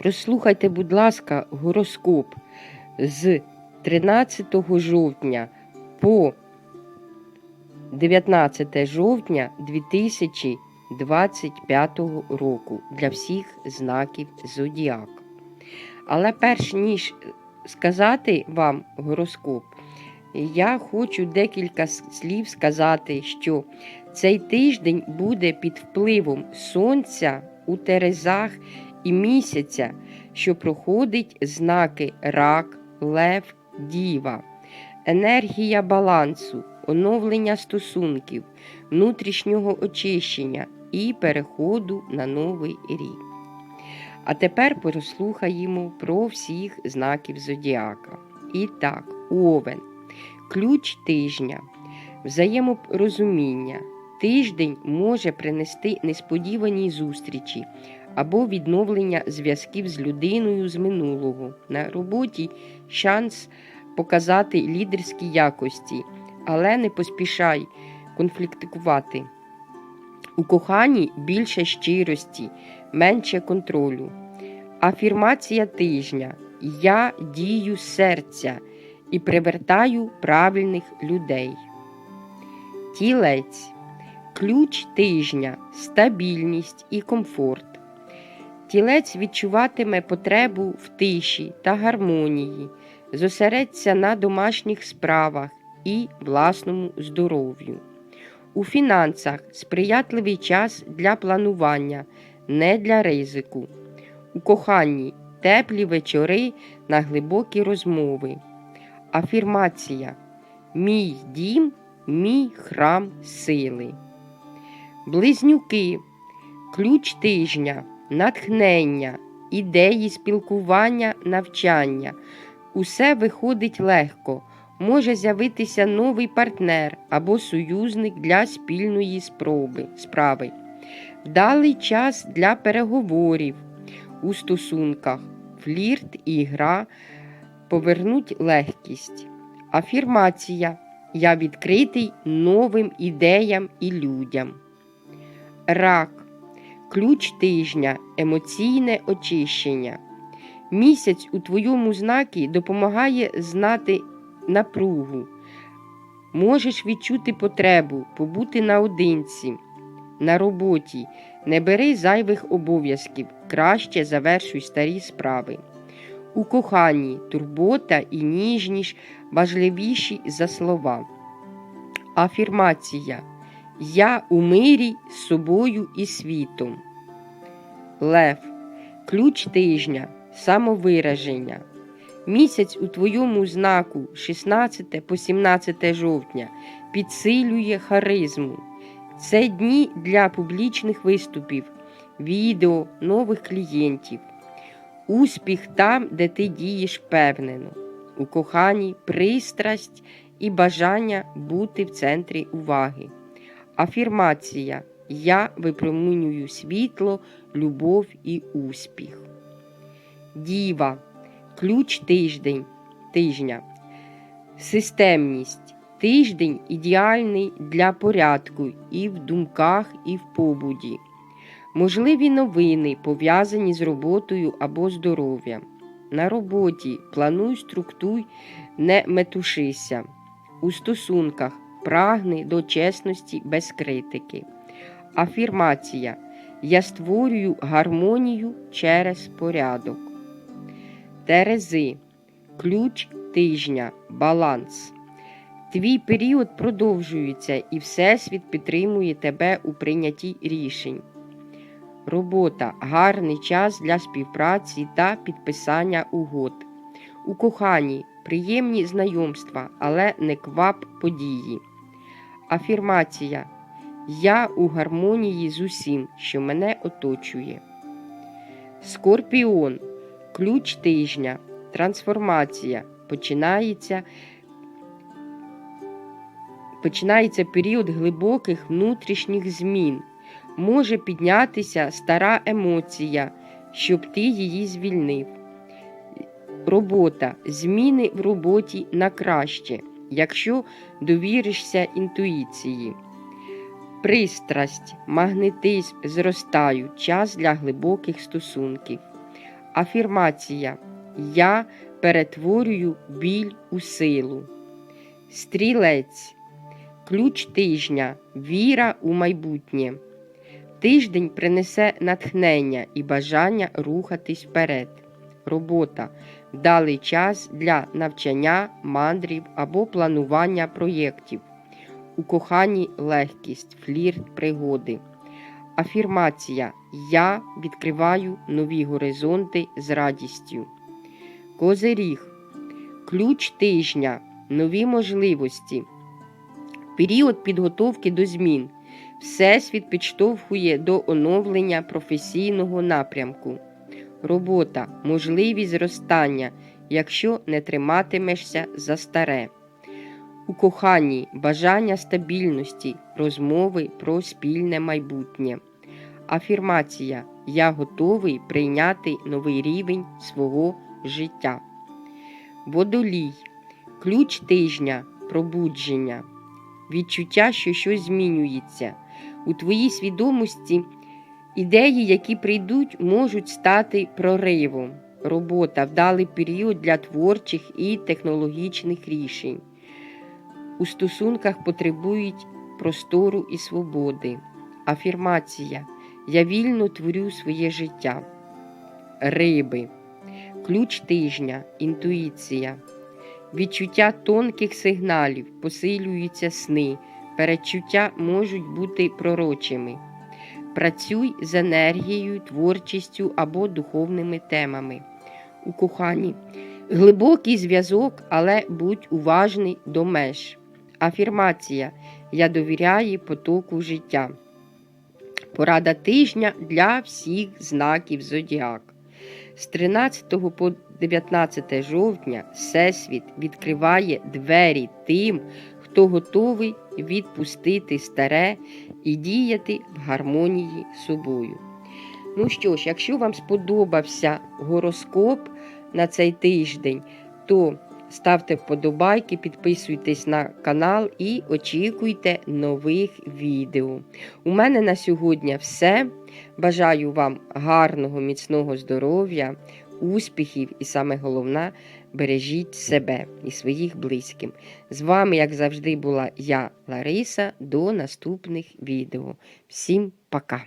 Прослухайте, будь ласка, гороскоп з 13 жовтня по 19 жовтня 2025 року для всіх знаків Зодіака. Але перш ніж сказати вам гороскоп, я хочу декілька слів сказати, що цей тиждень буде під впливом сонця у Терезах і місяця, що проходить знаки рак, лев, діва, енергія балансу, оновлення стосунків, внутрішнього очищення і переходу на новий рік. А тепер прослухаємо про всіх знаків зодіака. І так, овен, ключ тижня, взаєморозуміння. Тиждень може принести несподівані зустрічі або відновлення зв'язків з людиною з минулого. На роботі шанс показати лідерські якості, але не поспішай конфліктувати. У коханні більше щирості, менше контролю. Афірмація тижня. Я дію серця і привертаю правильних людей. Тілець. Ключ тижня, стабільність і комфорт. Тілець відчуватиме потребу в тиші та гармонії, зосередься на домашніх справах і власному здоров'ю. У фінансах сприятливий час для планування, не для ризику. У коханні теплі вечори на глибокі розмови. Афірмація. Мій дім, мій храм сили. Близнюки. Ключ тижня, натхнення, ідеї спілкування, навчання. Усе виходить легко. Може з'явитися новий партнер або союзник для спільної спроби, справи. Вдалий час для переговорів у стосунках, флірт і гра повернуть легкість. Афірмація. Я відкритий новим ідеям і людям. Рак. Ключ тижня, емоційне очищення. Місяць у твоєму знакі допомагає знати напругу. Можеш відчути потребу, побути наодинці, на роботі. Не бери зайвих обов'язків, краще завершуй старі справи. У коханні турбота і ніжність важливіші за слова. Афірмація. Я у мирі з собою і світом. Лев. Ключ тижня. Самовираження. Місяць у твоєму знаку 16 по 17 жовтня підсилює харизму. Це дні для публічних виступів, відео, нових клієнтів. Успіх там, де ти дієш впевнено. У коханні пристрасть і бажання бути в центрі уваги. Афірмація. Я випромінюю світло, любов і успіх. Діва. Ключ тиждень, тижня. Системність. Тиждень ідеальний для порядку і в думках, і в побуді. Можливі новини, пов'язані з роботою або здоров'ям. На роботі плануй структуй, не метушися. У стосунках прагни до чесності без критики. Афірмація. Я створюю гармонію через порядок. Терези. Ключ тижня. Баланс. Твій період продовжується і Всесвіт підтримує тебе у прийнятті рішень. Робота гарний час для співпраці та підписання угод. У коханні приємні знайомства, але не квап події. Афірмація. Я у гармонії з усім, що мене оточує. Скорпіон. Ключ тижня. Трансформація. Починається починається період глибоких внутрішніх змін. Може піднятися стара емоція, щоб ти її звільнив. Робота. Зміни в роботі на краще, якщо довіришся інтуїції. Пристрасть, магнетизм зростають, час для глибоких стосунків. Афірмація. Я перетворюю біль у силу. Стрілець. Ключ тижня. Віра у майбутнє. Тиждень принесе натхнення і бажання рухатись вперед. Робота. Вдалий час для навчання, мандрів або планування проєктів. У коханні легкість, флірт, пригоди. Афірмація. Я відкриваю нові горизонти з радістю. Козиріг. Ключ тижня. Нові можливості. Період підготовки до змін. Всесвіт підштовхує до оновлення професійного напрямку. Робота можливість зростання, якщо не триматимешся за старе. У коханні бажання стабільності, розмови про спільне майбутнє. Афірмація Я готовий прийняти новий рівень свого життя. Водолій. Ключ тижня. Пробудження. Відчуття, що щось змінюється. У твоїй свідомості ідеї, які прийдуть, можуть стати проривом. Робота вдалий період для творчих і технологічних рішень. У стосунках потребують простору і свободи. Афірмація. Я вільно творю своє життя. Риби. Ключ тижня. Інтуїція. Відчуття тонких сигналів, посилюються сни, передчуття можуть бути пророчими. Працюй з енергією, творчістю або духовними темами. У коханні глибокий зв'язок, але будь уважний до меж. Афірмація. Я довіряю потоку життя. Порада тижня для всіх знаків зодіак. З 13 по 19 жовтня Всесвіт відкриває двері тим, хто готовий відпустити старе і діяти в гармонії з собою. Ну що ж, якщо вам сподобався гороскоп на цей тиждень, то ставте вподобайки, підписуйтесь на канал і очікуйте нових відео. У мене на сьогодні все. Бажаю вам гарного, міцного здоров'я, успіхів і саме головне, бережіть себе і своїх близьких. З вами, як завжди, була я, Лариса. До наступних відео. Всім пока!